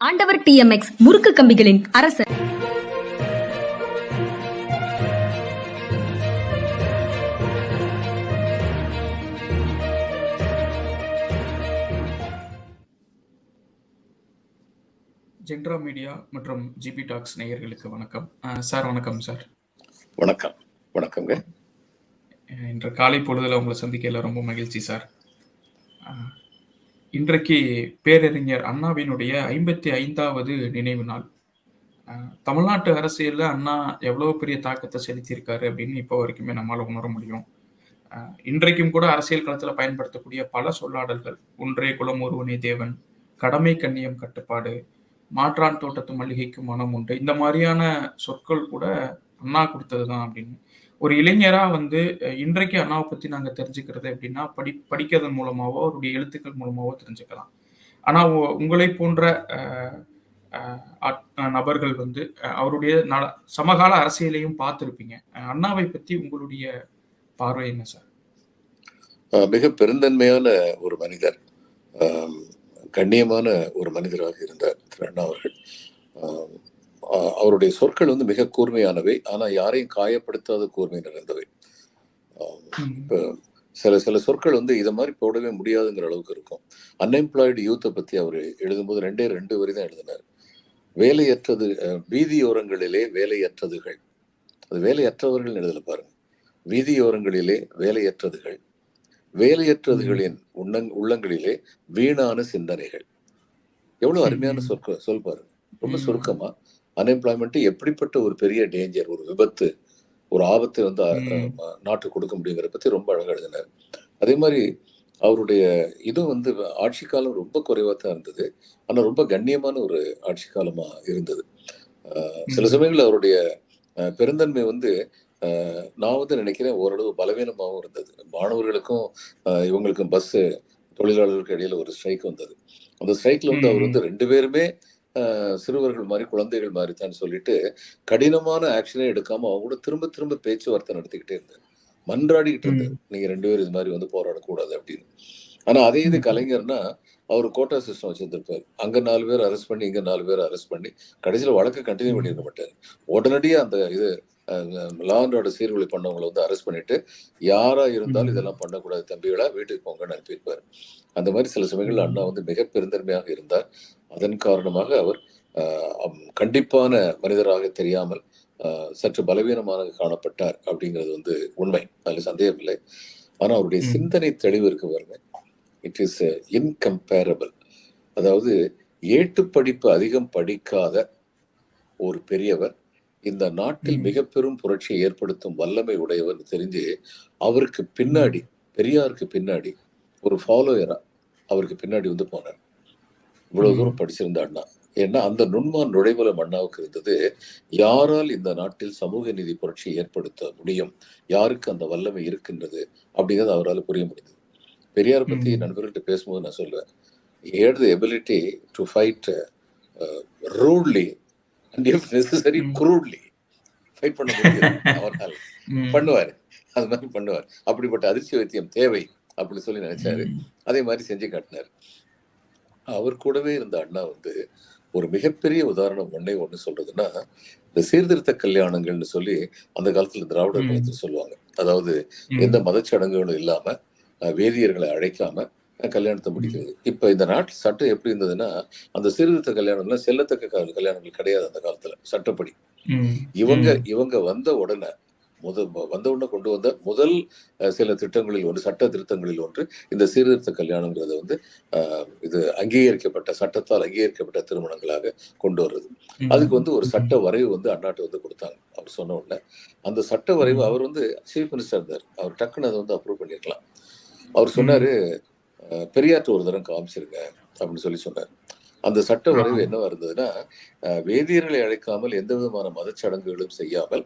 ஆண்டவர் டிஎம்எக்ஸ் முறுக்கு கம்பிகளின் அரசர். ஜென்ரா மீடியா மற்றும் ஜிபி டாக்ஸ் நேயர்களுக்கு வணக்கம். சார் வணக்கம் சார். வணக்கம். வணக்கங்க இன்று காலை பொழுதுல உங்களை சந்திக்கல ரொம்ப மகிழ்ச்சி சார். இன்றைக்கு பேரறிஞர் அண்ணாவினுடைய ஐம்பத்தி ஐந்தாவது நினைவு நாள். தமிழ்நாட்டு அரசியலில் அண்ணா எவ்வளோ பெரிய தாக்கத்தை செலுத்தியிருக்காரு அப்படின்னு இப்போ வரைக்குமே நம்மளால் உணர முடியும். இன்றைக்கும் கூட அரசியல் களத்தில் பயன்படுத்தக்கூடிய பல சொல்லாடல்கள் ஒன்றே குலம் ஒருவனே தேவன் கடமை கண்ணியம் கட்டுப்பாடு மாற்றான் தோட்டத்து மல்லிகைக்கு மனம் உண்டு இந்த மாதிரியான சொற்கள் கூட அண்ணா கொடுத்தது தான் அப்படின்னு. ஒரு இளைஞராக வந்து இன்றைக்கு அண்ணாவை பற்றி நாங்கள் தெரிஞ்சுக்கிறது எப்படின்னா படி படிக்கிறதன் மூலமாகவோ அவருடைய எழுத்துக்கள் மூலமாகவோ தெரிஞ்சுக்கலாம். ஆனால் உங்களை போன்ற நபர்கள் வந்து அவருடைய நல- சமகால அரசியலையும் பார்த்துருப்பீங்க. அண்ணாவை பற்றி உங்களுடைய பார்வை என்ன சார்? மிக பெருந்தன்மையான ஒரு மனிதர் கண்ணியமான ஒரு மனிதராக இருந்தார் திரு அண்ணா அவர்கள். அவருடைய சொற்கள் வந்து மிக கூர்மையானவை. ஆனா யாரையும் காயப்படுத்தாத கூர்மை நிறைந்தவை. இப்ப சில சில சொற்கள் வந்து இதை மாதிரி போடவே முடியாதுங்கிற அளவுக்கு இருக்கும். அன்எம்ப்ளாய்டு யூத்தை பத்தி அவர் எழுதும்போது ரெண்டே ரெண்டு வரி தான் எழுதினார். வேலையற்றது வீதியோரங்களிலே வேலையற்றதுகள். அது வேலையற்றவர்கள் எழுதல பாருங்க. வீதியோரங்களிலே வேலையற்றதுகள். வேலையற்றதுகளின் உண்ணங் உள்ளங்களிலே வீணான சிந்தனைகள். எவ்வளவு அருமையான. சொற்க சொல் பாருங்க. ரொம்ப. சுருக்கமா. அன்எம்ப்ளாய்மெண்ட் எப்படிப்பட்ட ஒரு பெரிய டேஞ்சர் ஒரு விபத்து ஒரு ஆபத்தை வந்து நாட்டுக்கு கொடுக்க முடியுங்கிற பத்தி ரொம்ப அழகா எழுதினார். அதே மாதிரி அவருடைய இது வந்து ஆட்சி காலம் ரொம்ப குறைவா தான் இருந்தது. ஆனா ரொம்ப கண்ணியமான ஒரு ஆட்சி காலமா இருந்தது. சில. சமயங்கள்ல அவருடைய பெருந்தன்மை வந்து நான் வந்து நினைக்கிறேன் ஓரளவு பலவீனமாகவும் இருந்தது. மாணவர்களுக்கும் இவங்களுக்கும் பஸ் தொழிலாளர்களுக்கு இடையில ஒரு ஸ்ட்ரைக் வந்தது. அந்த ஸ்ட்ரைக்ல வந்து அவர். வந்து ரெண்டு பேருமே சிறுவர்கள் மாதிரி குழந்தைகள் மாதிரி தான் சொல்லிட்டு கடினமான ஆக்ஷனே எடுக்காம அவங்க கூட திரும்ப திரும்ப பேச்சுவார்த்தை நடத்திக்கிட்டே இருந்தார் மன்றாடிக்கிட்டு இருந்தார். நீங்க ரெண்டு பேரும் இது மாதிரி வந்து போராடக்கூடாது அப்படின்னு ஆனா அதே இது. கலைஞர்னா அவர் கோட்டா சிஸ்டம் வச்சிருந்திருப்பாரு அங்க நாலு பேர் அரெஸ்ட் பண்ணி இங்க நாலு பேர் அரெஸ்ட் பண்ணி கடைசியில வழக்கு கண்டினியூ. பண்ணியிருக்க மாட்டாரு உடனடியா அந்த இது லா அண்ட் ஆர்டர் சீர்குலை பண்ணவங்களை வந்து அரெஸ்ட் பண்ணிட்டு யாரா இருந்தாலும். இதெல்லாம் பண்ணக்கூடாது தம்பிகளா வீட்டுக்கு போங்கன்னு அனுப்பியிருப்பாரு அந்த மாதிரி சில சமயங்கள்ல அண்ணா. வந்து மிக பெருந்தன்மையாக இருந்தார் அதன் காரணமாக அவர் கண்டிப்பான மனிதராக தெரியாமல் சற்று பலவீனமாக காணப்பட்டார் அப்படிங்கிறது வந்து உண்மை அதுல சந்தேகம் இல்லை ஆனா அவருடைய. சிந்தனை தெளிவு இருக்கு பாருங்க இட் இஸ் இன்கம்பேரபிள் அதாவது ஏட்டு படிப்பு அதிகம் படிக்காத ஒரு பெரியவர் இந்த நாட்டில். மிக பெரும் புரட்சியை ஏற்படுத்தும் வல்லமை உடையவர் தெரிஞ்சு அவருக்கு. பின்னாடி பெரியாருக்கு பின்னாடி ஒரு ஃபாலோயரா அவருக்கு பின்னாடி வந்து போனார் இவ்வளவு. தூரம் படிச்சிருந்த அண்ணா ஏன்னா அந்த நுண்மான் நுழைவுலம் அண்ணாவுக்கு இருந்தது யாரால் இந்த நாட்டில் சமூக நீதி புரட்சியை ஏற்படுத்த முடியும்? யாருக்கு அந்த வல்லமை இருக்கின்றது? அப்படிங்கிறது அவரால் புரிய முடியுது பெரியார் பத்தி. நண்பர்கள்ட்ட பேசும்போது நான் சொல்லுவேன் at the ability to fight rudely and if necessary. Crudely fight பண்ண முடியாது. அவரால். பண்ணுவாரு. அது மாதிரி பண்ணுவார். அப்படிப்பட்ட அதிர்ச்சி வைத்தியம் தேவை அப்படின்னு சொல்லி நினைச்சாரு. அதே மாதிரி செஞ்சு காட்டினார். அவர் கூடவே இருந்த அண்ணா வந்து ஒரு மிகப்பெரிய உதாரணம் ஒன்னே ஒண்ணு சொல்றதுன்னா இந்த சீர்திருத்த கல்யாணங்கள்னு சொல்லி அந்த காலத்துல திராவிடர் ம். காலத்துல சொல்லுவாங்க அதாவது. எந்த மதச்சடங்குகளும் இல்லாம வேதியர்களை அழைக்காம கல்யாணத்தை. முடிக்கிறது இப்ப இந்த நாட்டு சட்டம் எப்படி இருந்ததுன்னா அந்த சீர்திருத்த கல்யாணம்லாம் செல்லத்தக்க கல்யாணங்கள் கிடையாது அந்த காலத்துல சட்டப்படி. இவங்க. இவங்க வந்த உடனே முத வந்த உடனே கொண்டு வந்த முதல் சில திட்டங்களில் ஒன்று சட்ட திருத்தங்களில் ஒன்று இந்த சீர்திருத்த கல்யாணங்கிறத வந்து இது அங்கீகரிக்கப்பட்ட சட்டத்தால் அங்கீகரிக்கப்பட்ட திருமணங்களாக கொண்டு வர்றது. அதுக்கு வந்து ஒரு. சட்ட வரைவு வந்து அண்ணாட்டு வந்து கொடுத்தாங்க அவர் சொன்ன உடனே அந்த சட்ட வரைவு. அவர் வந்து சீஃப் மினிஸ்டர் இருந்தார் அவர் டக்குன்னு அதை வந்து அப்ரூவ் பண்ணிருக்கலாம் அவர். சொன்னாரு பெரியார்ட்ட ஒரு தரம் காமிச்சிருங்க அப்படின்னு சொல்லி சொன்னார் அந்த சட்ட. வரைவு என்னவா இருந்ததுன்னா வேதியர்களை அழைக்காமல் எந்த விதமான மதச்சடங்குகளும் செய்யாமல்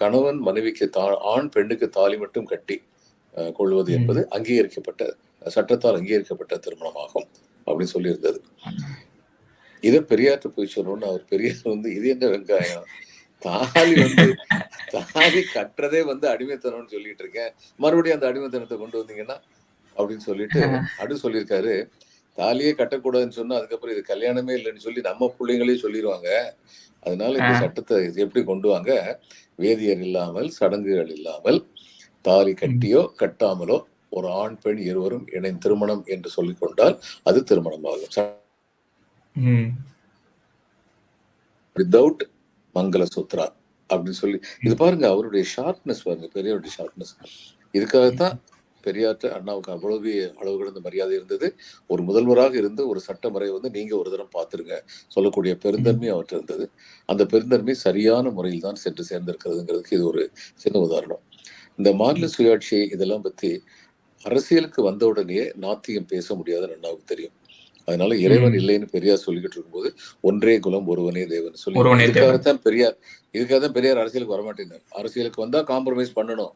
கணவன் மனைவிக்கு தா ஆண் பெண்ணுக்கு தாலி மட்டும் கட்டி கொள்வது. என்பது அங்கீகரிக்கப்பட்ட சட்டத்தால் அங்கீகரிக்கப்பட்ட திருமணமாகும் அப்படின்னு சொல்லியிருந்தது. இதை பெரியார்ட்ட போய் சொல்லணும்னு அவர் பெரியார் வந்து இது என்ன வெங்காயம்? தாலி வந்து தாலி கட்டுறதே வந்து அடிமைத்தனம்னு சொல்லிட்டு இருக்கேன். மறுபடியும் அந்த அடிமைத்தனத்தை கொண்டு வந்தீங்கன்னா? அப்படின்னு சொல்லிட்டு அடு சொல்லியிருக்காரு. தாலியே கட்டக்கூடாதுன்னு சொன்னா அதுக்கப்புறம் இது கல்யாணமே இல்லைன்னு சொல்லி நம்ம பிள்ளைங்களே சொல்லிடுவாங்க அதனால இந்த. சட்டத்தை எப்படி கொண்டு வாங்க? வேதியர் இல்லாமல் சடங்குகள் இல்லாமல் தாலி கட்டியோ கட்டாமலோ ஒரு ஆண் பெண் இருவரும் இணைந்து திருமணம் என்று சொல்லிக் கொண்டால் அது திருமணமாகும். ம். வித்தவுட் மங்கள சூத்ரா அப்படின்னு சொல்லி இது பாருங்க அவருடைய ஷார்ப்னஸ் பாருங்க பெரியாருடைய ஷார்ப்னஸ் இதுக்காகத்தான் பெரியார்ட்ட அண்ணாவுக்கு அவ்வளவு அளவு கடந்த மரியாதை இருந்தது. ஒரு முதல்வராக இருந்து ஒரு சட்டமுறை வந்து நீங்க ஒரு தரம் பார்த்துருங்க. சொல்லக்கூடிய பெருந்தன்மை அவற்றை இருந்தது. அந்த பெருந்தன்மை சரியான முறையில் தான் சென்று சேர்ந்திருக்கிறதுங்கிறதுக்கு இது ஒரு சின்ன உதாரணம். இந்த மாநில சுயாட்சி இதெல்லாம் பத்தி அரசியலுக்கு வந்த உடனே நாத்தியம் பேச முடியாதுன்னு அண்ணாவுக்கு தெரியும். அதனால இறைவன். இல்லைன்னு பெரியார் சொல்லிக்கிட்டு இருக்கும்போது ஒன்றே குலம் ஒருவனே தேவன் சொல்லி. இதுக்காகத்தான் பெரியார் இதுக்காகத்தான் பெரியார் அரசியலுக்கு வரமாட்டேன் அரசியலுக்கு வந்தா காம்ப்ரமைஸ் பண்ணணும்.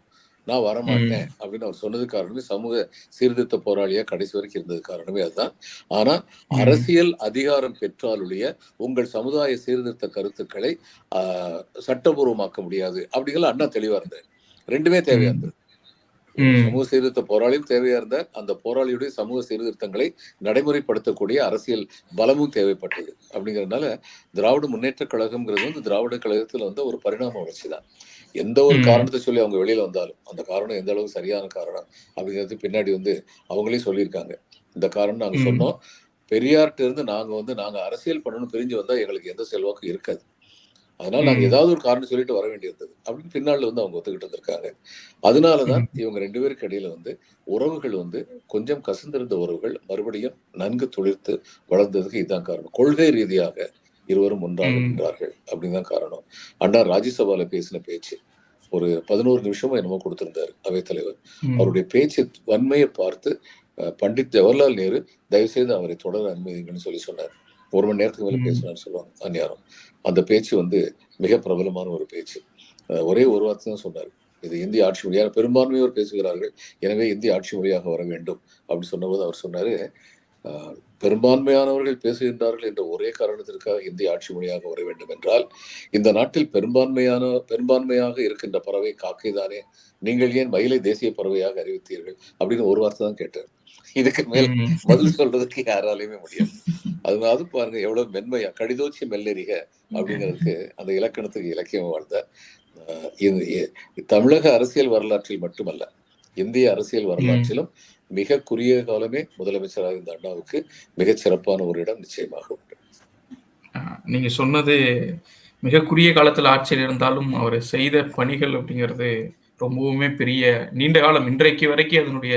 நான் வரமாட்டேன் அப்படின்னு அவர் சொன்னது காரணமே சமூக சீர்திருத்த போராளியா கடைசி வரைக்கும் இருந்தது காரணமே அதுதான் ஆனா. அரசியல் அதிகாரம் பெற்றாலுடைய உங்கள் சமுதாய சீர்திருத்த கருத்துக்களை ஆஹ், சட்டபூர்வமாக்க முடியாது அப்படிங்கிற அண்ணா தெளிவா இருந்தார் ரெண்டுமே தேவையா. இருந்தது. சமூக சீர்திருத்த போராளியும் தேவையா இருந்தார் அந்த போராளியுடைய சமூக சீர்திருத்தங்களை நடைமுறைப்படுத்தக்கூடிய அரசியல் பலமும் தேவைப்பட்டது. அப்படிங்கறதுனால திராவிட முன்னேற்ற கழகம்ங்கிறது வந்து திராவிட கழகத்துல வந்து ஒரு பரிணாம வளர்ச்சி தான். எந்த ஒரு. காரணத்தை சொல்லி அவங்க வெளியில வந்தாலும் அந்த காரணம் எந்த அளவுக்கு சரியான காரணம் அப்படிங்கிறது பின்னாடி வந்து அவங்களே சொல்லியிருக்காங்க. இந்த காரணம் நாங்க. சொன்னோம். பெரியார்ட்ட இருந்து நாங்க வந்து நாங்க அரசியல் பண்ணணும் பிரிஞ்சு வந்தா எங்களுக்கு எந்த செல்வாக்கும் இருக்காது. அதனால நாங்க. ஏதாவது ஒரு காரணம் சொல்லிட்டு வர வேண்டியிருந்தது அப்படின்னு பின்னால வந்து அவங்க ஒத்துக்கிட்டு வந்திருக்காங்க அதனாலதான் இவங்க ரெண்டு பேருக்கு இடையில வந்து உறவுகள் வந்து கொஞ்சம் கசந்திருந்த உறவுகள் மறுபடியும் நன்கு துளிர்த்து வளர்ந்ததுக்கு இதுதான் காரணம் கொள்கை ரீதியாக இருவரும் ஒன்றாக. நின்றார்கள் அப்படின்னு தான் காரணம் அண்ணா ராஜ்யசபால பேசின பேச்சு ஒரு பதினோரு நிமிஷமோ என்னமோ கொடுத்திருந்தாரு அவைத்தலைவர். அவருடைய பேச்சு வன்மையை பார்த்து அஹ், பண்டிட் ஜவஹர்லால் நேரு தயவு செய்து அவரை தொடர அனுமதிங்கன்னு சொல்லி சொன்னார் ஒரு மணி நேரத்துக்கு மேல. பேசினார் சொல்லுவாங்க அந்நியாரம் அந்த பேச்சு வந்து மிக பிரபலமான ஒரு பேச்சு. ஒரே ஒரு வார்த்தை தான் சொன்னார். இது இந்திய ஆட்சி மொழியாக பெரும்பான்மையோர் பேசுகிறார்கள். எனவே இந்திய ஆட்சி மொழியாக வர வேண்டும் அப்படி சொன்னபோது அவர் சொன்னாரு பெரும்பான்மையானவர்கள் பேசுகின்றார்கள் என்ற ஒரே காரணத்திற்காக இந்திய ஆட்சி மொழியாக வர வேண்டும் என்றால் இந்த நாட்டில் பெரும்பான்மையான பெரும்பான்மையாக இருக்கின்ற பறவை காக்கைதானே நீங்கள் ஏன் மயிலை தேசிய பறவையாக அறிவித்தீர்கள் அப்படின்னு ஒரு வார்த்தை தான் கேட்டார். இதுக்கு மேல். பதில் சொல்றதுக்கு யாராலையுமே முடியாது. அது அது பாருங்க எவ்வளவு மென்மையா கடிதோச்சி மெல்லெறிக அப்படிங்கிறதுக்கு அந்த இலக்கணத்துக்கு இலக்கியம் வாழ்ந்த தமிழக அரசியல் வரலாற்றில் மட்டுமல்ல இந்திய அரசியல் வரலாற்றிலும் மிக குறுகிய காலமே முதலமைச்சராக இருந்த அண்ணாவுக்கு மிகச் சிறப்பான ஒரு இடம் நிச்சயமாக உண்டு. நீங்க சொன்னது மிக குறுகிய காலத்தில் ஆட்சியில் இருந்தாலும் அவர் செய்த பணிகள் அப்படிங்கிறது ரொம்பவுமே பெரிய நீண்ட காலம் இன்றைக்கு வரைக்கும் அதனுடைய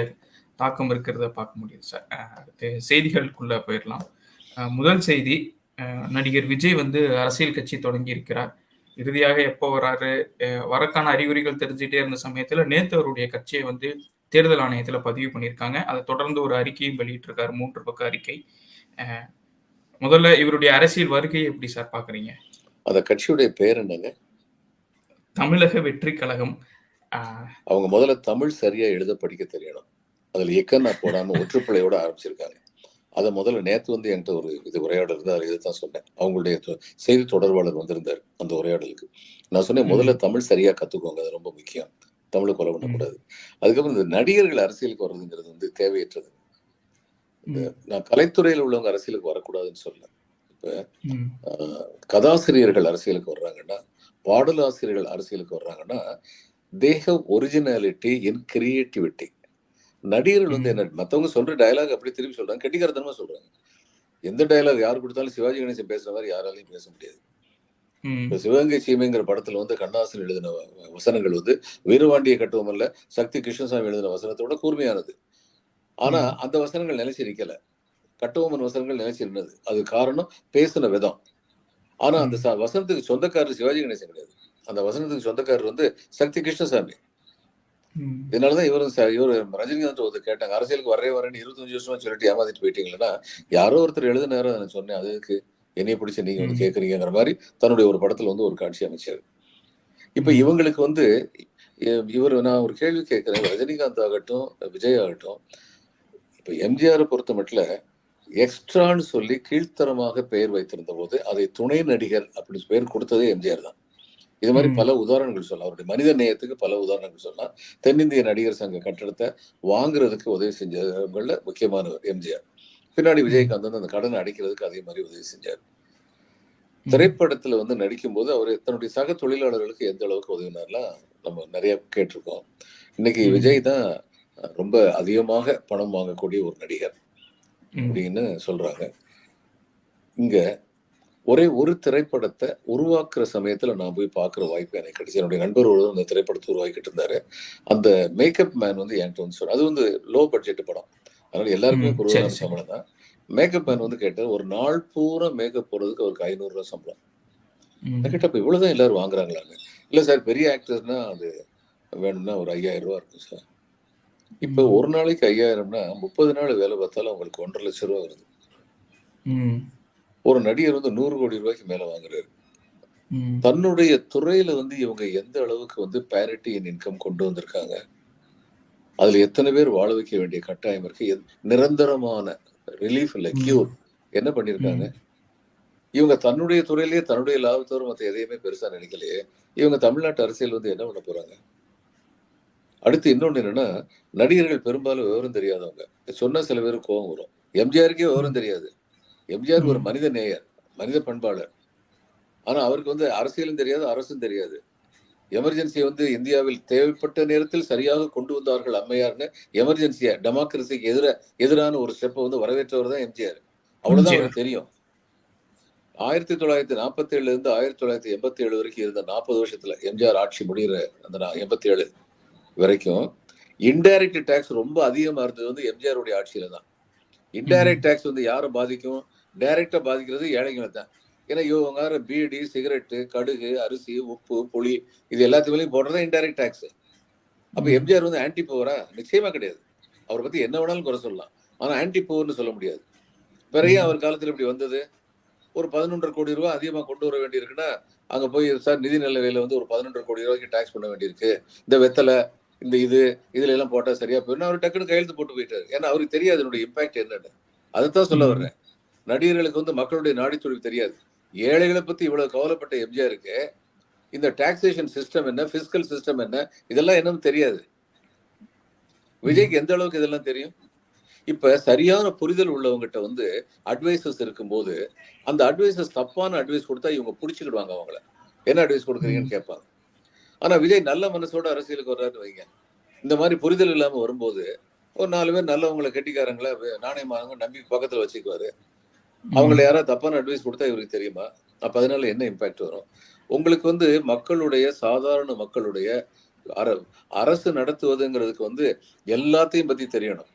தாக்கம் இருக்கிறத பார்க்க முடியுது சார் அடுத்து செய்திகளுக்குள்ள போயிடலாம். முதல் செய்தி நடிகர் விஜய் வந்து அரசியல் கட்சி தொடங்கி இருக்கிறார். இறுதியாக எப்போ வராரு? வரக்கான அறிகுறிகள் தெரிஞ்சுட்டே இருந்த சமயத்துல நேத்து அவருடைய கட்சியை வந்து தேர்தல் ஆணையத்துல பதிவு பண்ணியிருக்காங்க. அதை தொடர்ந்து ஒரு அறிக்கையும் வெளியிட்டிருக்காரு மூன்று பக்க அறிக்கை. முதல்ல இவருடைய அரசியல் வருகையை எப்படி சார் பாக்குறீங்க அந்த கட்சியுடைய பேர் என்னங்க? தமிழக வெற்றி கழகம். அவங்க முதல்ல தமிழ் சரியா எழுத படிக்க தெரியணும். அதுல எக்கன்னா போடாம ஒற்றுப்பிழையோட ஆரம்பிச்சிருக்காங்க. அதை முதல்ல நேத்து வந்து என்கிட்ட ஒரு இது உரையாடல் இருந்தார் இதுதான் சொன்னேன். அவங்களுடைய செய்தி தொடர்பாளர் வந்திருந்தார் அந்த உரையாடலுக்கு. நான் சொன்னேன் முதல்ல தமிழ் சரியா கத்துக்கோங்க அது ரொம்ப முக்கியம். தமிழை கொலை பண்ணக்கூடாது அதுக்கப்புறம் இந்த நடிகர்கள் அரசியலுக்கு வர்றதுங்கிறது வந்து தேவையற்றது. நான் கலைத்துறையில் உள்ளவங்க அரசியலுக்கு வரக்கூடாதுன்னு சொல்ல ம், ஆஹ் கதாசிரியர்கள் அரசியலுக்கு வர்றாங்கன்னா பாடலாசிரியர்கள் அரசியலுக்கு வர்றாங்கன்னா தேக ஒரிஜினாலிட்டி இன் கிரியேட்டிவிட்டி. நடிகர்கள் வந்து என்ன மத்தவங்க சொல்ற டயலாக் அப்படி திருப்பி சொல்றாங்க கெட்டிக்காரத்தனமா சொல்றாங்க. எந்த டயலாக் யார் கொடுத்தாலும் சிவாஜி கணேசன் பேசுற மாதிரி யாராலையும் பேச முடியாது. இப்ப சிவகங்கை சீமைங்கிற படத்துல வந்து கண்ணாசன் எழுதின வசனங்கள் வந்து வீரவாண்டிய கட்டுவமல்ல சக்தி கிருஷ்ணசாமி எழுதின வசனத்தோட கூர்மையானது. ஆனா. அந்த வசனங்கள் நிலைச்சிருக்கல. கட்டுவமன் வசனங்கள் நிலைச்சிருந்தது. அது காரணம் பேசின விதம். ஆனா அந்த வசனத்துக்கு சொந்தக்காரர் சிவாஜி கணேசன் கிடையாது. அந்த வசனத்துக்கு சொந்தக்காரர் வந்து சக்தி கிருஷ்ணசாமி. இதனாலதான் இவரும் இவரு ரஜினிகாந்த் ஒருத்தர் கேட்டாங்க அரசியலுக்கு வரவே வரேன்னு இருபத்தஞ்சு வருஷமா சொல்லிட்டு ஏமாத்திட்டு போயிட்டீங்களா யாரோ ஒருத்தர் அதை நான் சொன்னேன் அதுக்கு என்னைய பிடிச்ச நீங்க வந்து ம். கேக்குறீங்கிற மாதிரி தன்னுடைய ஒரு படத்துல வந்து ஒரு காட்சி அமைச்சாரு. இப்ப. இவங்களுக்கு வந்து இவர் நான் ஒரு கேள்வி கேட்கிறேன் ரஜினிகாந்த் ஆகட்டும் விஜய் ஆகட்டும் இப்ப எம்ஜிஆரை பொறுத்த மட்டும் எக்ஸ்ட்ரான்னு சொல்லி கீழ்த்தரமாக பெயர் வைத்திருந்த போது அதை துணை நடிகர் அப்படின்னு பேர் கொடுத்ததே எம்ஜிஆர் தான். இது மாதிரி. பல உதாரணங்கள் சொல்லலாம் அவருடைய மனித நேயத்துக்கு பல உதாரணங்கள் சொல்லலாம் தென்னிந்திய நடிகர் சங்க கட்டடத்தை வாங்குறதுக்கு உதவி செஞ்சவங்கள முக்கியமானவர் எம்ஜிஆர் பின்னாடி விஜயகாந்த் வந்து அந்த கடனை அடைக்கிறதுக்கு அதே மாதிரி உதவி செஞ்சார். திரைப்படத்துல வந்து நடிக்கும்போது அவர் தன்னுடைய சக தொழிலாளர்களுக்கு எந்த அளவுக்கு உதவினார்லாம் நம்ம நிறைய கேட்டிருக்கோம் இன்னைக்கு. விஜய் தான் ரொம்ப அதிகமாக பணம் வாங்கக்கூடிய ஒரு நடிகர். அப்படின்னு சொல்றாங்க இங்க ஒரே ஒரு திரைப்படத்தை உருவாக்குற சமயத்துல நான் போய் பார்க்குற வாய்ப்பு எனக்கு கிடைச்சு. என்னுடைய நண்பர் ஒருவர் அந்த திரைப்படத்தை உருவாக்கிட்டு இருந்தாரு. அந்த மேக்கப் மேன் வந்து என்கிட்ட வந்து அது வந்து லோ பட்ஜெட் படம். அதனால எல்லாருக்குமே சரி. சம்பளம் தான். மேக்கப் மேன் வந்து கேட்டார் ஒரு நாள் பூரா மேக்கப் போடுறதுக்கு அவருக்கு ஐநூறு ரூபாய் சம்பளம். நான் கேட்டப்ப இவ்வளவுதான் எல்லாரும் வாங்குறாங்களாங்க இல்ல சார் பெரிய ஆக்டர்னா அது வேணும்னா ஒரு ஐயாயிரம் ரூபா இருக்கும் சார். இப்போ. ஒரு நாளைக்கு ஐயாயிரம்னா முப்பது நாள் வேலை பார்த்தாலும் அவங்களுக்கு ஒன்றரை லட்சம் ரூபா வருது. ஒரு நடிகர் வந்து நூறு கோடி ரூபாய்க்கு மேல வாங்குறாரு. தன்னுடைய துறையில வந்து இவங்க எந்த அளவுக்கு வந்து பேரிட்டி இன் இன்கம் கொண்டு வந்திருக்காங்க? அதுல எத்தனை பேர் வாழ வைக்க வேண்டிய கட்டாயம் இருக்கு? நிரந்தரமான ரிலீஃப் இல்ல. கியூர் என்ன பண்ணிருக்காங்க? இவங்க தன்னுடைய துறையிலேயே தன்னுடைய லாபத்தோட மத்த எதையுமே பெருசா நினைக்கலையே. இவங்க தமிழ்நாட்டு அரசியல் வந்து என்ன பண்ண போறாங்க? அடுத்து இன்னொன்னு என்னன்னா நடிகர்கள் பெரும்பாலும் விவரம் தெரியாதவங்க. சொன்ன சில பேருக்கு கோபம் வரும். எம்ஜிஆருக்கே விவரம் தெரியாது. எம்ஜிஆர் ஒரு. மனித நேயர் மனித பண்பாளர். ஆனா அவருக்கு வந்து அரசியலும் தெரியாது அரசும் தெரியாது. எமர்ஜென்சி வந்து இந்தியாவில் தேவைப்பட்ட நேரத்தில் சரியாக கொண்டு வந்தார்கள் அம்மையார்னு எமர்ஜென்சியா டெமோக்ரஸிக்கு எதிர எதிரான ஒரு ஸ்டெப்பை வந்து வரவேற்றவர் தான் எம்ஜிஆர். அவ்வளவுதான் எம்ஜிஆர். அவருக்கு தெரியும். ஆயிரத்தி தொள்ளாயிரத்தி நாற்பத்தி ஏழுல இருந்து ஆயிரத்தி தொள்ளாயிரத்தி எண்பத்தி ஏழு வரைக்கும் இருந்த நாற்பது வருஷத்துல எம்ஜிஆர் ஆட்சி முடிகிற அந்த எண்பத்தி ஏழு வரைக்கும் இன்டைரக்ட் டேக்ஸ் ரொம்ப அதிகமா இருந்தது வந்து எம்ஜிஆர் உடைய ஆட்சியில தான் இன்டைரக்ட் டேக்ஸ் வந்து யாரை பாதிக்கும்? டைரக்டா பாதிக்கிறது ஏழைகளை தான். ஏன்னா இவங்க பீடி சிகரெட்டு கடுகு அரிசி உப்பு புளி இது எல்லாத்துக்கும் போடுறது இன்டைரக்ட் டேக்ஸ் அப்ப. எம்ஜிஆர் வந்து ஆன்டி பவரா நிச்சயமா கிடையாது. அவரை பத்தி என்ன வேணாலும் குறை சொல்லலாம். ஆனா ஆன்டி பவர்னு சொல்ல முடியாது. பிறகு. அவர் காலத்துல இப்படி வந்தது. ஒரு பதினொன்றரை கோடி ரூபாய் அதிகமா கொண்டு வர வேண்டியிருக்குன்னா அங்க போய் சார் நிதி நிலவையில வந்து ஒரு பதினொன்றரை கோடி ரூபாய்க்கு டாக்ஸ் பண்ண வேண்டியிருக்கு. இந்த வெத்தலை இந்த இது இதுல எல்லாம் போட்டா சரியா போயிடும். அவர் டக்குன்னு கையெழுத்து போட்டு போயிட்டாரு. ஏன்னா அவருக்கு தெரியாது அதனுடைய இம்பாக்ட் என்னன்னு. அதைத்தான் சொல்ல ம். வர்றேன். நடிகர்களுக்கு வந்து மக்களுடைய நாடித்துறை தெரியாது. ஏழைகளை பத்தி இவ்வளவு கவலைப்பட்ட எம்ஜிஆருக்கு இந்த டாக்ஸேஷன் சிஸ்டம் என்ன பிசிக்கல் சிஸ்டம் என்ன இதெல்லாம் என்னன்னு தெரியாது. விஜய்க்கு எந்த அளவுக்கு இதெல்லாம் தெரியும்? இப்ப சரியான புரிதல் உள்ளவங்ககிட்ட வந்து அட்வைசஸ் இருக்கும்போது அந்த அட்வைசஸ் தப்பான அட்வைஸ் கொடுத்தா இவங்க பிடிச்சிக்கிடுவாங்க அவங்கள. என்ன அட்வைஸ் கொடுக்குறீங்கன்னு கேட்பாங்க. ஆனா விஜய் நல்ல மனசோட அரசியலுக்கு வர்றாருன்னு வைங்க. இந்த மாதிரி புரிதல் இல்லாம வரும்போது ஒரு நாலு பேர் நல்லவங்களை கெட்டிக்காரங்களை நாணயமாக நம்பி பக்கத்துல வச்சுக்குவாரு. அவங்கள யாராவது தப்பான அட்வைஸ் கொடுத்தா இவருக்கு தெரியுமா? அப்ப அதனால என்ன இம்பாக்ட் வரும்? உங்களுக்கு வந்து மக்களுடைய சாதாரண மக்களுடைய அர அரசு நடத்துவதுங்கிறதுக்கு வந்து எல்லாத்தையும் பத்தி தெரியணும்.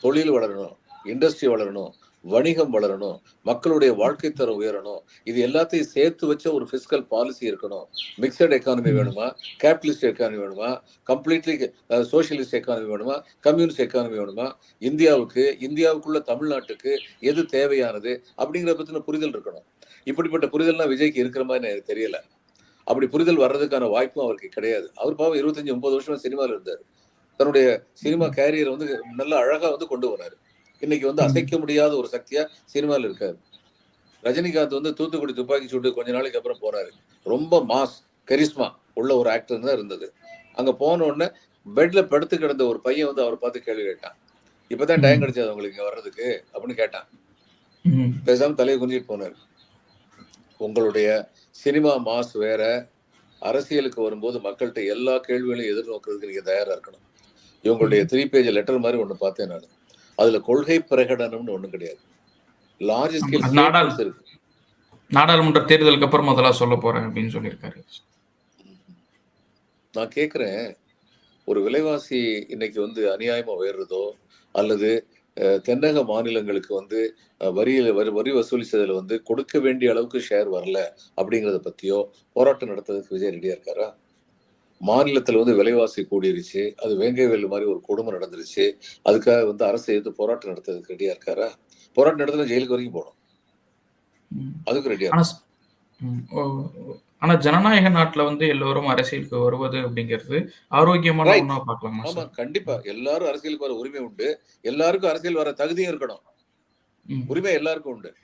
தொழில் வளரணும் இண்டஸ்ட்ரி வளரணும் வணிகம் வளரணும் மக்களுடைய வாழ்க்கை தரம் உயரணும் இது எல்லாத்தையும் சேர்த்து வச்ச ஒரு பிசிக்கல் பாலிசி இருக்கணும். Mixed economy. வேணுமா? கேபிட்டலிஸ்ட் எக்கானமி வேணுமா? கம்ப்ளீட்லி சோஷியலிஸ்ட் எக்கானமி வேணுமா? கம்யூனிஸ்ட் எக்கானமி வேணுமா? இந்தியாவுக்கு இந்தியாவுக்குள்ள தமிழ்நாட்டுக்கு எது தேவையானது அப்படிங்கிற பத்தின புரிதல் இருக்கணும். இப்படிப்பட்ட புரிதல்லாம் விஜய்க்கு இருக்கிற மாதிரி எனக்கு தெரியல. அப்படி புரிதல் வர்றதுக்கான வாய்ப்பும் அவருக்கு கிடையாது. அவர் பாவம் இருபத்தஞ்சு முப்பது வருஷமா சினிமாவில் இருந்தார். தன்னுடைய சினிமா கேரியர் வந்து நல்லா அழகா வந்து கொண்டு வராரு இன்னைக்கு வந்து. அசைக்க முடியாத ஒரு சக்தியா சினிமாவில் இருக்காரு. ரஜினிகாந்த் வந்து தூத்துக்குடி துப்பாக்கி சூட்டு கொஞ்ச நாளைக்கு அப்புறம் போறாரு. ரொம்ப மாஸ் கரிஸ்மா உள்ள ஒரு ஆக்டர் தான் இருந்தது. அங்க போன உடனே பெட்ல படுத்து கிடந்த ஒரு பையன் வந்து அவரை பார்த்து கேள்வி கேட்டான். இப்பதான் டைம். கிடைச்சது உங்களுக்கு இங்க வர்றதுக்கு? அப்படின்னு கேட்டான். பேசாம தலையை குஞ்சிட்டு போனார். உங்களுடைய சினிமா மாஸ் வேற. அரசியலுக்கு வரும்போது மக்கள்கிட்ட எல்லா கேள்விகளையும் எதிர்நோக்கிறதுக்கு நீங்க தயாரா இருக்கணும். இவங்களுடைய த்ரீ பேஜ் லெட்டர் மாதிரி ஒண்ணு பார்த்தேன் நான். அதுல கொள்கை பிரகடனம்னு ஒண்ணும் கிடையாது. லார்ஜ் ஸ்கேல் நாடாளுமன்ற தேர்தலுக்கு அப்புறம் அதெல்லாம் சொல்ல போறேன் அப்படின்னு சொல்லியிருக்காரு. நான் கேட்குறேன் ஒரு விலைவாசி இன்னைக்கு வந்து அநியாயமா உயர்றதோ அல்லது தென்னக மாநிலங்களுக்கு வந்து வரியில வரி வரி வசூலி செய்தல வந்து கொடுக்க வேண்டிய அளவுக்கு ஷேர் வரல அப்படிங்கிறத பத்தியோ போராட்டம் நடத்துறதுக்கு விஜய் ரெடியா இருக்காரா? மாநிலத்துல வந்து விலைவாசி கூடிருச்சு. அது வேங்கை வேலு மாதிரி ஒரு கொடுமை நடந்துருச்சு. அதுக்காக வந்து அரசு எதிர்த்து போராட்டம் நடத்துறதுக்கு ரெடியா இருக்காரா? போராட்டம் நடத்தினா ஜெயிலுக்கு வரைக்கும் போகணும். ம். அதுக்கு ரெடியா ஆனா ஜனநாயக நாட்டுல வந்து எல்லோரும் அரசியலுக்கு வருவது அப்படிங்கிறது ஆரோக்கியமான. ஒண்ணா பார்க்கலாமா ஆமா கண்டிப்பா. எல்லாரும் அரசியலுக்கு வர உரிமை உண்டு. எல்லாருக்கும் அரசியல் வர தகுதியும் இருக்கணும். உரிமை எல்லாருக்கும் உண்டு.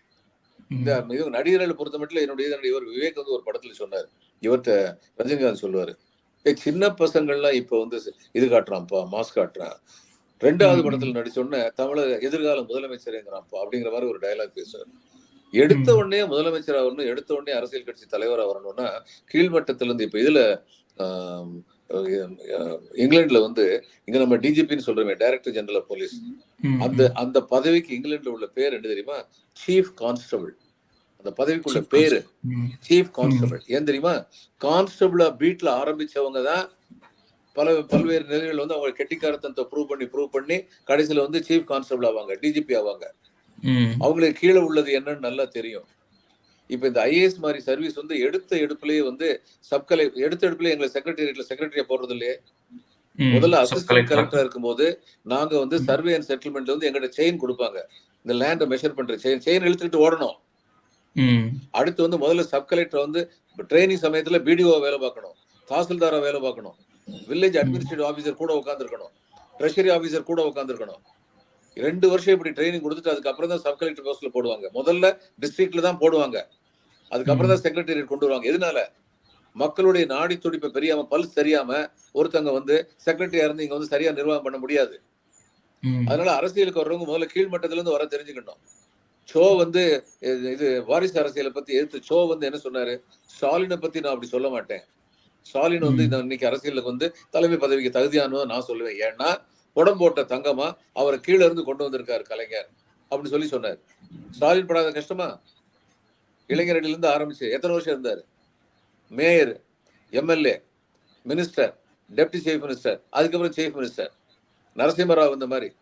இந்த நடிகர்களை பொறுத்த மட்டும் என்னுடைய இவர் விவேக் வந்து ஒரு படத்துல சொன்னார். இவர்கிட்ட ரஜினிகாந்த் சொல்லுவாரு. "ஏய், சின்ன பசங்கள்லாம் இப்ப வந்து இது காட்டுறான்ப்பா மாஸ் காட்டுறான். ரெண்டாவது படத்துல நடிச்சோடனே தமிழக எதிர்கால முதலமைச்சருங்கிறான் அப்படிங்கிற மாதிரி ஒரு டயலாக் பேசுவார் எடுத்த. உடனே முதலமைச்சர் ஆகணும் எடுத்த உடனே அரசியல் கட்சி தலைவரா வரணும்னா கீழ்மட்டத்துல இருந்து இப்ப இதுல இங்கிலாந்துல வந்து இங்க நம்ம டிஜிபின்னு சொல்றோமே டைரக்டர் ஜெனரல் ஆஃப் போலீஸ் அந்த அந்த பதவிக்கு இங்கிலாந்துல உள்ள பேர் என்ன தெரியுமா? சீஃப் கான்ஸ்டபிள் அந்த பதவிக்குள்ள பேரு. சீஃப் கான்ஸ்டபிள் ஏன் தெரியுமா? கான்ஸ்டபிளா பீட்ல ஆரம்பிச்சவங்க தான் பல பல்வேறு நிலைகள் வந்து அவங்க கெட்டிக்காரத்தனத்தை ப்ரூவ் பண்ணி ப்ரூவ் பண்ணி கடைசியில வந்து சீஃப் கான்ஸ்டபிள் ஆவாங்க டிஜிபி ஆவாங்க. அவங்களுக்கு கீழே உள்ளது என்னன்னு நல்லா தெரியும். இப்ப இந்த ஐஏஎஸ் மாதிரி சர்வீஸ் வந்து எடுத்த எடுப்புலயே வந்து சப்கலை எடுத்த எடுப்புலயே எங்களை செக்ரட்டரியேட்ல செக்ரட்டரியா போடுறது இல்லையே. முதல்ல அசிஸ்டன்ட். கலெக்டரா இருக்கும்போது நாங்க வந்து சர்வே அண்ட் செட்டில்மெண்ட்ல வந்து எங்கிட்ட செயின் கொடுப்பாங்க. இந்த லேண்டை மெஷர் பண்ற செயின் செயின் இழுத்துக்கிட்டு ஓடணும். அடுத்து வந்து முதல்ல சப் கலெக்டர் வந்து ட்ரைனிங் சமயத்துல பிடிஓ வேலை பார்க்கணும். தாசில்தாரா வேலை பார்க்கணும். வில்லேஜ் அட்மினிஸ்ட்ரேட்டிவ் ஆபீசர் கூட உட்காந்துருக்கணும் ட்ரெஷரி ஆபீசர் கூட உட்காந்துருக்கணும் ரெண்டு வருஷம் இப்படி ட்ரைனிங் கொடுத்துட்டு அதுக்கப்புறம் தான் சப் கலெக்டர் போஸ்ட்ல போடுவாங்க. முதல்ல டிஸ்ட்ரிக்ட்ல தான் போடுவாங்க. அதுக்கப்புறம் தான் செக்ரட்டரியேட் கொண்டு வருவாங்க. எதனால? மக்களுடைய நாடி துடிப்பை தெரியாம பல்ஸ் தெரியாம ஒருத்தவங்க வந்து செக்ரட்டரியா இருந்து இங்க வந்து சரியா நிர்வாகம் பண்ண முடியாது. அதனால அரசியலுக்கு வர்றவங்க முதல்ல கீழ்மட்டத்துல இருந்து வர தெரிஞ்சுக்கணும். சோ வந்து இது- வாரிசு அரசியலை பத்தி எதிர்த்து சோ வந்து என்ன சொன்னாரு? ஸ்டாலினை பத்தி நான் அப்படி சொல்ல மாட்டேன். ஸ்டாலின் வந்து. இந்த இன்னைக்கு அரசியலுக்கு வந்து தலைமை பதவிக்கு தகுதியானதை நான் சொல்லுவேன். ஏன்னா புடம் போட்ட தங்கமா அவரை கீழ இருந்து கொண்டு வந்திருக்காரு கலைஞர் அப்படின்னு சொல்லி சொன்னார். ஸ்டாலின் படாத கஷ்டமா? இளைஞரடியில இருந்து ஆரம்பிச்சு எத்தனை வருஷம் இருந்தாரு? Mayor MLA minister deputy chief minister அதுக்கப்புறம் சீஃப் மினிஸ்டர் நரசிம்மராவ் இந்த மாதிரி.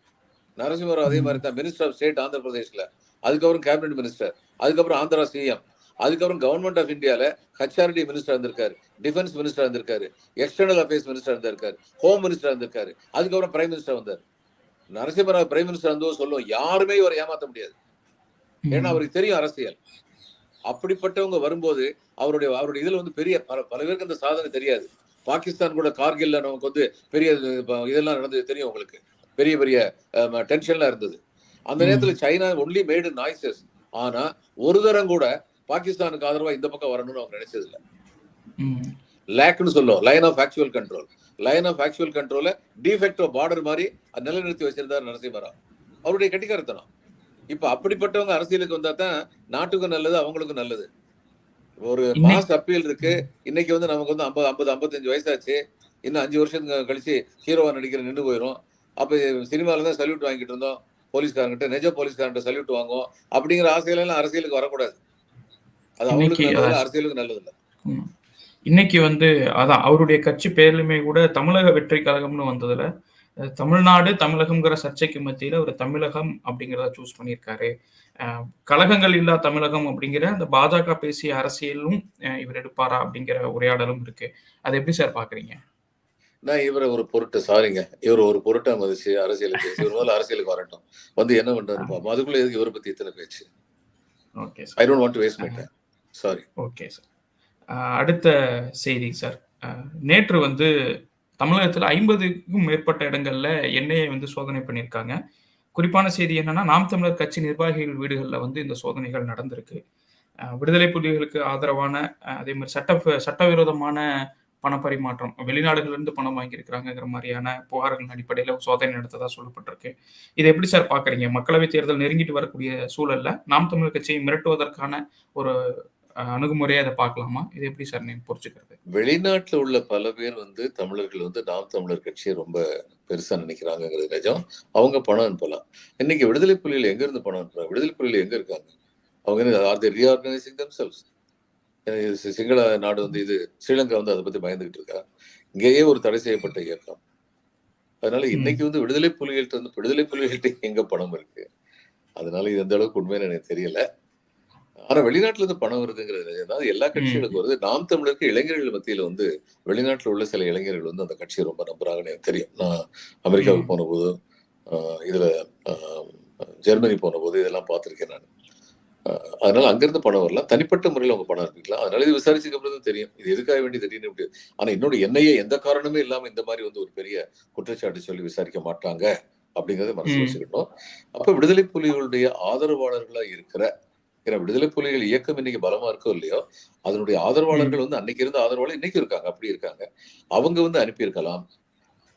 நரசிம்மராவ் அதே மாதிரி தான் மினிஸ்டர் ஆஃப் ஸ்டேட் ஆந்திர பிரதேஷ்ல. அதுக்கப்புறம் கேபினட் மினிஸ்டர் அதுக்கப்புறம் ஆந்திரா சிஎம் அதுக்கப்புறம் கவர்மெண்ட் ஆஃப் இந்தியால ஹெச்ஆர்டி மினிஸ்டர் இருந்திருக்காரு டிஃபென்ஸ் மினிஸ்டர் இருந்திருக்காரு எக்ஸ்டர்னல் அஃபேர்ஸ் மினிஸ்டர் இருந்திருக்காரு ஹோம் மினிஸ்டர் இருந்திருக்காரு அதுக்கப்புறம் பிரைம் மினிஸ்டர் வந்தார். நரசிம்மராவ் பிரைம் மினிஸ்டர் இருந்தோ சொல்லுவோம் யாருமே இவரை ஏமாத்த முடியாது. ஏன்னா அவருக்கு தெரியும் அரசியல். அப்படிப்பட்டவங்க வரும்போது அவருடைய அவருடைய இதுல வந்து பெரிய பல பல பேருக்கு அந்த சாதனை தெரியாது. பாகிஸ்தான் கூட கார்கில்ல நமக்கு வந்து பெரிய இதெல்லாம் நடந்தது தெரியும் உங்களுக்கு. பெரிய பெரிய டென்ஷன்லாம் இருந்தது. அந்த. நேரத்துல சைனா ஒன்லி மேடு நாய்ஸஸ் ஆனா ஒரு தரம் கூட பாகிஸ்தானுக்கு ஆதரவா இந்த பக்கம் வரணும்னு அவங்க நினைச்சது இல்ல லேக்னு சொல்லுவோம். Line of actual control line of actual கண்ட்ரோல de facto border மாதிரி நிலைநிறுத்தி வச்சிருந்தார் நரசிம்மராவ். அவருடைய கட்டிக்காரத்தனம். இப்ப அப்படிப்பட்டவங்க அரசியலுக்கு வந்தா தான் நாட்டுக்கும் நல்லது அவங்களுக்கும் நல்லது. ஒரு மாஸ் அப்பீல் இருக்கு. இன்னைக்கு வந்து நமக்கு வந்து ஐம்பது ஐம்பது ஐம்பத்தஞ்சு வயசாச்சு. இன்னும் அஞ்சு வருஷம் கழிச்சு ஹீரோவா நடிக்கிற நின்று போயிடும் அப்ப சினிமால தான் சல்யூட் வாங்கிட்டு இருந்தோம். போலீஸ்காரங்கிட்ட நிஜ போலீஸ்காரங்கிட்ட சல்யூட் வாங்குவோம். அப்படிங்கிற ஆசையில எல்லாம் அரசியலுக்கு வரக்கூடாது. அது அவங்களுக்கு நல்லது அரசியலுக்கு நல்லது இல்ல. இன்னைக்கு வந்து அதான் அவருடைய கட்சி பேர்லயுமே கூட தமிழக வெற்றி கழகம்னு வந்ததுல தமிழ்நாடு தமிழகம்ங்கிற சர்ச்சைக்கு மத்தியில ஒரு தமிழகம் அப்படிங்கிறத சூஸ் பண்ணியிருக்காரு. கழகங்கள் இல்லா தமிழகம் அப்படிங்கிற அந்த பாஜக பேசிய அரசியலும் இவர் எடுப்பாரா அப்படிங்கிற உரையாடலும் இருக்கு. அதை எப்படி சார் பாக்குறீங்க? நான் இவரை ஒரு பொருட்டு சாரிங்க இவர் ஒரு பொருட்டா மதிச்சு அரசியலுக்கு இவர் முதல்ல அரசியலுக்கு வரட்டும். வந்து என்ன பண்றாரு பாப்போம் அதுக்குள்ள எதுக்கு இவரை பத்தி இத்தனை பேச்சு? Okay I don't want to waste my time sorry okay sir. அடுத்த செய்தி சார். நேற்று வந்து தமிழகத்தில் ஐம்பதுக்கும் மேற்பட்ட இடங்கள்ல எண்ணெயை வந்து சோதனை பண்ணியிருக்காங்க. குறிப்பான செய்தி என்னன்னா நாம் தமிழர் கட்சி நிர்வாகிகள் வீடுகளில் வந்து இந்த சோதனைகள் நடந்திருக்கு. விடுதலை புலிகளுக்கு ஆதரவான அதே மாதிரி சட்ட சட்டவிரோதமான பணப்பரிமாற்றம் வெளிநாடுகளிலிருந்து பணம் வாங்கியிருக்கிறாங்கிற மாதிரியான புகார்களின் அடிப்படையில் சோதனை நடத்ததா சொல்லப்பட்டிருக்கு. இதை எப்படி சார் பாக்குறீங்க மக்களவைத் தேர்தல் நெருங்கிட்டு வரக்கூடிய சூழல்ல நாம் தமிழர் கட்சியை மிரட்டுவதற்கான ஒரு அணுகுமுறையை அதை பார்க்கலாமா? இது எப்படி சார் நீங்க புரிச்சுக்கிறது வெளிநாட்டில் உள்ள பல பேர் வந்து தமிழர்கள் வந்து நாம் தமிழர் கட்சியை ரொம்ப பெருசா நினைக்கிறாங்கிறது நிஜம். அவங்க பணம் அனுப்பலாம். இன்னைக்கு விடுதலை புலிகள் எங்க இருந்து பணம் அனுப்புறாங்க? விடுதலை புலிகள் எங்க இருக்காங்க? அவங்க are the reorganising themselves Sinhala நாடு வந்து இது ஸ்ரீலங்கா வந்து அதை பத்தி பயந்துகிட்டு இருக்கா? இங்கேயே ஒரு தடை செய்யப்பட்ட இயக்கம். அதனால. இன்னைக்கு வந்து விடுதலை புலிகள்ட்ட இருந்து விடுதலை புலிகள்கிட்ட எங்க பணம் இருக்கு? அதனால இது எந்த அளவுக்கு உண்மைன்னு எனக்கு தெரியல. ஆனா வெளிநாட்டுல இருந்து பணம் வருதுங்கிறது. அதாவது எல்லா கட்சிகளுக்கும் வருது. நாம் தமிழருக்கு இளைஞர்கள் மத்தியில வந்து வெளிநாட்டுல உள்ள சில இளைஞர்கள் வந்து அந்த கட்சியை ரொம்ப நம்புறாங்கன்னு எனக்கு தெரியும். நான் அமெரிக்காவுக்கு. போன போது இதுல ஜெர்மனி போன போது இதெல்லாம் பார்த்திருக்கேன் நான். அதனால அங்கிருந்து பணம் வரலாம் தனிப்பட்ட முறையில் அவங்க பணம் அனுப்பிக்கலாம் அதனால இது விசாரிச்சுக்கு அப்புறம் தான் தெரியும். இது எதுக்காக வேண்டி திடீர்னு இப்படி ஆனா இன்னொரு என்னையே எந்த காரணமே இல்லாம இந்த மாதிரி வந்து ஒரு பெரிய குற்றச்சாட்டு சொல்லி விசாரிக்க மாட்டாங்க அப்படிங்கறத மனசு ம். வச்சுக்கணும். அப்ப விடுதலை புலிகளுடைய ஆதரவாளர்களா இருக்கிற ஏன்னா விடுதலை புலிகள் இயக்கம் இன்னைக்கு பலமா இருக்கோ இல்லையோ அதனுடைய ஆதரவாளர்கள் வந்து அன்னைக்கு இருந்த ஆதரவாளர் இன்னைக்கு இருக்காங்க. அப்படி இருக்காங்க. அவங்க வந்து அனுப்பியிருக்கலாம்.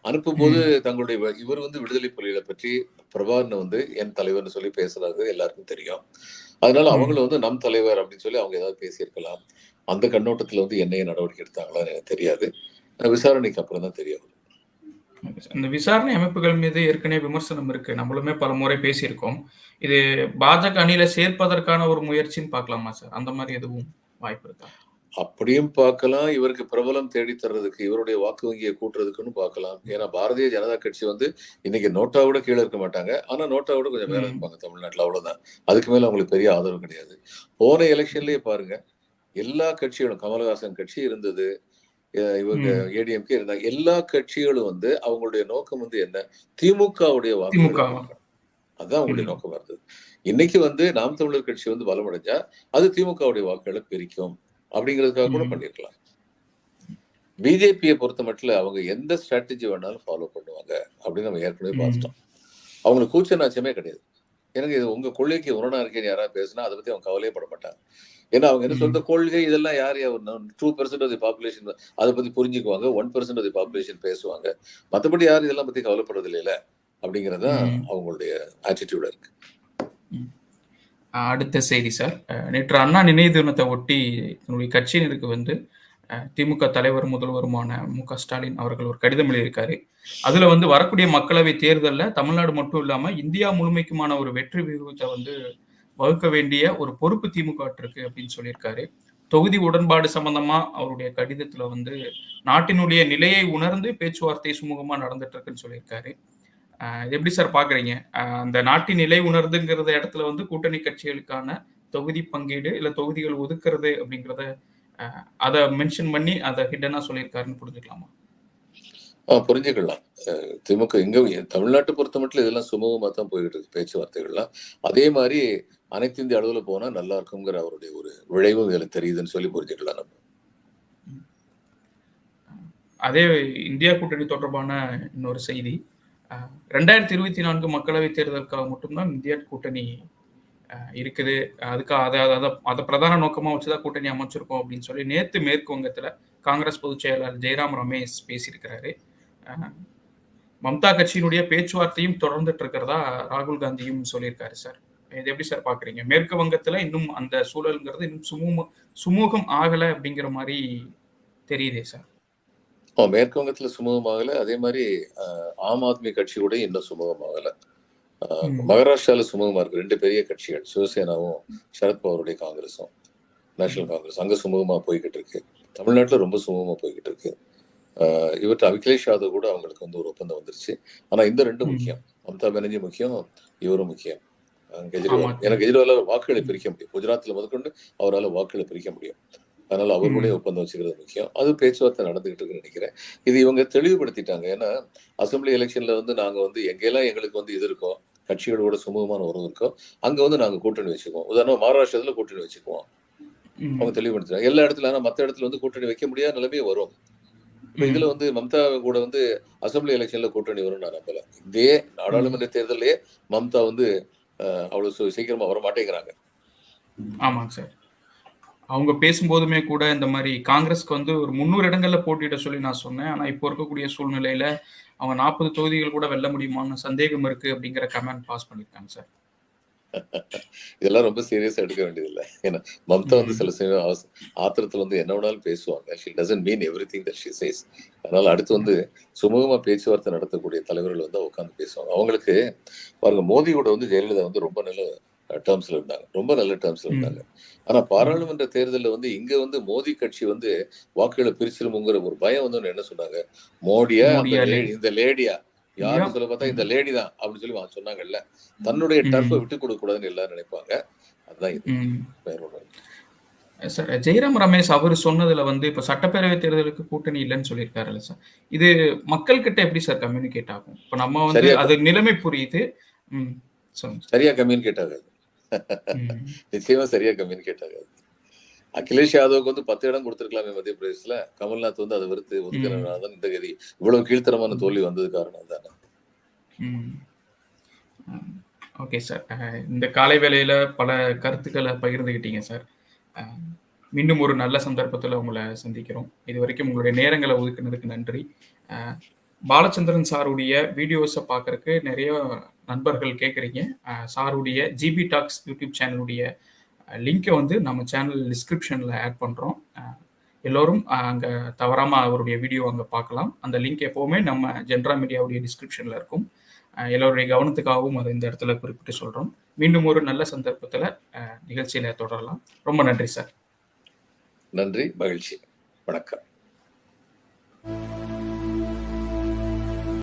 அனுப்பும்போது தங்களுடைய வ- இவர் வந்து விடுதலை புலிகளை பற்றி பிரபாகரனை வந்து என் தலைவர்னு சொல்லி பேசுறது எல்லாருக்கும் தெரியும். அதனால ம். அவங்கள வந்து நம் தலைவர் அப்படின்னு சொல்லி அவங்க ஏதாவது பேசியிருக்கலாம். அந்த கண்ணோட்டத்துல வந்து என்னைய நடவடிக்கை எடுத்தாங்களான்னு எனக்கு தெரியாது. விசாரணைக்கு அப்புறம் தான் தெரியும் இந்த விசாரணை அமைப்புகள் மீது ஏற்கனவே விமர்சனம் இருக்கு. நம்மளுமே பல முறை பேசியிருக்கோம். இது பாஜக அணியில சேர்ப்பதற்கான ஒரு முயற்சின்னு பார்க்கலாமா சார்? அந்த மாதிரி எதுவும் வாய்ப்பு இருக்கா? அப்படியும் பார்க்கலாம் இவருக்கு பிரபலம் தேடி தர்றதுக்கு இவருடைய வாக்கு வங்கியை கூட்டுறதுக்குன்னு பார்க்கலாம். ஏன்னா பாரதிய ஜனதா கட்சி வந்து இன்னைக்கு நோட்டா விட கீழே இருக்க மாட்டாங்க. ஆனா நோட்டா விட கொஞ்சம் மேல. இருப்பாங்க தமிழ்நாட்டுல. அவ்வளவுதான். அதுக்கு மேல அவங்களுக்கு பெரிய ஆதரவு கிடையாது. போன எலெக்ஷன்லயே பாருங்க எல்லா கட்சிகளும் கமலஹாசன் கட்சி இருந்தது இவங்க. ஏடிஎம்கே இருந்தாங்க. எல்லா கட்சிகளும் வந்து அவங்களுடைய நோக்கம் வந்து என்ன? திமுகவுடைய வாக்கு. அதான் அவங்களுடைய. நோக்கமா இருந்தது இன்னைக்கு வந்து நாம் தமிழர் கட்சி வந்து பலமடைஞ்சா அது திமுகவுடைய வாக்குகளை பிரிக்கும். அப்படிங்கிறதுக்காக கூட. பண்ணிருக்கலாம். பிஜேபியை பொறுத்த மட்டும் அவங்க எந்த ஸ்ட்ராட்டஜி வேணாலும் ஃபாலோ பண்ணுவாங்க அப்படின்னு நம்ம ஏற்கனவே. பார்த்துட்டோம். அவங்களுக்கு கூச்ச நாச்சமே கிடையாது. எனக்கு இது உங்க கொள்கைக்கு உரணா இருக்கேன்னு யாராவது பேசினா அதை பத்தி அவங்க கவலையே பட மாட்டாங்க. ஏன்னா அவங்க என்ன. சொந்த கொள்கை இதெல்லாம் யார் two percent of the population அதை பத்தி புரிஞ்சுக்குவாங்க one percent of the population பேசுவாங்க. மத்தபடி யாரும் இதெல்லாம் பத்தி கவலைப்படுறது இல்லைல்ல. அப்படிங்கறதுதான். அவங்களுடைய ஆட்டிடியூடா இருக்கு. அடுத்த செய்தி சார். நேற்று அண்ணா நினைவு தினத்தை ஒட்டி தன்னுடைய கட்சியினருக்கு வந்து திமுக தலைவர் முதல்வருமான மு க ஸ்டாலின் அவர்கள் ஒரு கடிதம் எழுதியிருக்காரு. அதுல வந்து வரக்கூடிய மக்களவை தேர்தலில் தமிழ்நாடு மட்டும் இல்லாம இந்தியா முழுமைக்குமான ஒரு வெற்றி விகிதத்தை வந்து வகுக்க வேண்டிய ஒரு பொறுப்பு திமுக இருக்கு அப்படின்னு சொல்லியிருக்காரு. தொகுதி உடன்பாடு சம்பந்தமா அவருடைய கடிதத்துல வந்து நாட்டினுடைய நிலையை உணர்ந்து பேச்சுவார்த்தை சுமூகமா நடந்துட்டு இருக்குன்னு சொல்லியிருக்காரு. எப்படி சார் பாக்குறீங்க அந்த நாட்டின் நிலை உணர்ந்துங்கிறத இடத்துல வந்து கூட்டணி கட்சிகளுக்கான தொகுதி பங்கீடு இல்ல தொகுதிகள் ஒதுக்குறது அப்படிங்கிறத அதை மென்ஷன் பண்ணி அதை ஹிடனா சொல்லியிருக்காருன்னு புரிஞ்சுக்கலாமா? புரிஞ்சுக்கலாம். திமுக இங்க தமிழ்நாட்டை பொறுத்த மட்டும் இதெல்லாம் சுமூகமா தான் போய்கிட்டு இருக்கு பேச்சுவார்த்தைகள்லாம். அதே மாதிரி அனைத்து இந்திய அளவுல போனா நல்லா இருக்குங்கிற அவருடைய ஒரு விளைவும் இதுல தெரியுதுன்னு சொல்லி புரிஞ்சுக்கலாம் நம்ம. அதே இந்தியா கூட்டணி தொடர்பான இன்னொரு செய்தி. ரெண்டாயிரத்தி இருபத்தி நான்கு மக்களவைத் தேர்தலுக்காக மட்டும்தான் இந்தியா கூட்டணி இருக்குது. அதுக்காக அதை அதை அதை பிரதான நோக்கமாக வச்சு தான் கூட்டணி அமைச்சிருக்கோம் அப்படின்னு சொல்லி நேற்று மேற்கு வங்கத்தில் காங்கிரஸ் பொதுச் செயலாளர் ஜெயராம் ரமேஷ் பேசியிருக்கிறாரு. மம்தா கட்சியினுடைய பேச்சுவார்த்தையும் தொடர்ந்துட்டு இருக்கிறதா ராகுல் காந்தியும் சொல்லியிருக்காரு சார். இது எப்படி சார் பாக்குறீங்க? மேற்கு வங்கத்துல இன்னும் அந்த சூழல்ங்கிறது இன்னும் சுமூகம் சுமூகம் ஆகலை அப்படிங்கிற மாதிரி தெரியுதே சார். மேற்கு வங்கத்துல சுமூகமாகல அதே மாதிரி ஆம் ஆத்மி கட்சி கூட இன்னும் சுமூகமாகல. அஹ், ம். மகாராஷ்டிரால சுமூகமா இருக்கு. ரெண்டு பெரிய கட்சிகள் சிவசேனாவும் சரத்பவாருடைய காங்கிரஸும் நேஷனல் காங்கிரஸ் அங்க சுமூகமா போய்கிட்டு இருக்கு தமிழ்நாட்டுல ரொம்ப சுமூகமா போய்கிட்டு இருக்கு இவர்கிட்ட அகிலேஷ் யாதவ் கூட அவங்களுக்கு வந்து ஒரு ஒப்பந்தம் வந்துருச்சு. ஆனா இந்த ரெண்டும். முக்கியம். மம்தா பானர்ஜி முக்கியம் இவரும் முக்கியம். கெஜ்ரிவால். ஏன்னா கெஜ்ரிவால் வாக்குகளை பிரிக்க முடியும். குஜராத்ல முதற்கொண்டு அவரால் வாக்குகளை பிரிக்க முடியும். அதனால அவர்களுடைய ஒப்பந்தம் வச்சுக்கிறது முக்கியம். அது பேச்சுவார்த்தை நடந்துகிட்டு இருக்குன்னு நினைக்கிறேன். இது இவங்க தெளிவுபடுத்திட்டாங்க. ஏன்னா அசெம்பிளி எலெக்ஷன்ல வந்து நாங்க வந்து எங்கெல்லாம் எங்களுக்கு வந்து இது இருக்கோ கட்சிகளோட சுமூகமான உறவு இருக்கோ அங்க வந்து நாங்க கூட்டணி வச்சுக்குவோம். உதாரணம் மகாராஷ்டிரத்துல கூட்டணி வச்சுக்குவோம். அவங்க தெளிவுபடுத்துறாங்க எல்லா இடத்துல ஆனா மத்த இடத்துல வந்து கூட்டணி வைக்க முடியாத நிலைமையே வரும். இப்ப இதுல வந்து மம்தா கூட வந்து அசெம்பிளி எலெக்ஷன்ல கூட்டணி வரும் நான் நம்பல. இதே நாடாளுமன்ற தேர்தலே மம்தா வந்து சீ- சீக்கிரமா வர மாட்டேங்கிறாங்க ஆமாங்க சார். அவங்க பேசும்போதுமே கூட இந்த மாதிரி காங்கிரஸ்க்கு வந்து ஒரு முந்நூறு இடங்கள்ல போட்டியிட சொல்லி நான் சொன்னேன். ஆனா இப்போ இருக்கக்கூடிய சூழ்நிலையில அவங்க நாற்பது தொகுதிகள் கூட வெல்ல முடியுமான்னு சந்தேகம் இருக்கு அப்படிங்கிற கமெண்ட் பாஸ் பண்ணிருக்காங்க சார். இதெல்லாம் ரொம்ப சீரியஸா எடுக்க வேண்டியதில்லை. ஏன்னா மம்தா வந்து. சில சமயம் ஆத்திரத்துல வந்து என்ன வேணாலும் பேசுவாங்க. She doesn't mean everything that she says அதனால அடுத்து வந்து சுமூகமா பேச்சுவார்த்தை நடத்தக்கூடிய தலைவர்கள் வந்து உட்காந்து பேசுவாங்க. அவங்களுக்கு பாருங்க மோதியோட வந்து ஜெயலலிதா வந்து ரொம்ப நல்ல டேர்ம்ஸ்ல இருந்தாங்க. ரொம்ப நல்ல டேர்ம்ஸ்ல. இருந்தாங்க. ஆனா பாராளுமன்ற தேர்தல்ல வந்து இங்க வந்து மோடி கட்சி வந்து வாக்குகளை பிரிச்சிருமுங்கிற ஒரு பயம் வந்து என்ன சொன்னாங்க? மோடியா? இந்த லேடியா? Yeah. சொல்ல பார்த்தா இந்த லேடி தான் அப்படின்னு சொல்லி சொன்னாங்கல்ல. தன்னுடைய. டர்ஃபை விட்டு கொடுக்க கூடாதுன்னு எல்லாரும் நினைப்பாங்க. அதுதான் இது. சார் ஜெயராம் ரமேஷ் அவர் சொன்னதுல வந்து இப்ப சட்டப்பேரவை தேர்தலுக்கு கூட்டணி இல்லைன்னு சொல்லியிருக்காருல்ல சார். இது மக்கள் கிட்ட எப்படி சார் கம்யூனிகேட் ஆகும்? இப்ப நம்ம வந்து அது நிலைமை புரியுது. சரியா கம்யூனிகேட் ஆகாது. நிச்சயமா சரியா கம்யூனிகேட் ஆகாது. அகிலேஷ் யாதவுக்கு வந்து பத்து இடம் கொடுத்திருக்கலாமே மத்திய பிரதேசல கமல்நாத் வந்து அதை வெறுத்து ஒதுக்கிறனால தான் இந்த கதி இவ்வளவு கீழ்த்தரமான தோல்வி வந்தது காரணம் தானே ஓகே சார். இந்த காலை வேளையில பல கருத்துக்களை பகிர்ந்துக்கிட்டீங்க சார். மீண்டும் ஒரு நல்ல சந்தர்ப்பத்தில் உங்களை சந்திக்கிறோம். இது வரைக்கும் உங்களுடைய நேரங்களை ஒதுக்குனதுக்கு நன்றி. பாலச்சந்திரன் சாருடைய வீடியோஸை பார்க்கறக்கு நிறைய நண்பர்கள் கேட்குறீங்க சாருடைய ஜிபி டாக்ஸ் யூடியூப் சேனலுடைய லிங்கை வந்து நம்ம சேனல் டிஸ்கிரிப்ஷனில் ஆட் பண்ணுறோம் எல்லோரும் அங்கே தவறாமல் அவருடைய வீடியோ அங்கே பார்க்கலாம் அந்த லிங்க் எப்போவுமே நம்ம ஜென்ரா மீடியாவுடைய டிஸ்கிரிப்ஷனில் இருக்கும். எல்லோருடைய கவனத்துக்காகவும் அதை இந்த இடத்துல குறிப்பிட்டு சொல்கிறோம் மீண்டும் ஒரு நல்ல சந்தர்ப்பத்தில் நிகழ்ச்சியில் தொடரலாம். ரொம்ப நன்றி சார். நன்றி மகிழ்ச்சி. வணக்கம்.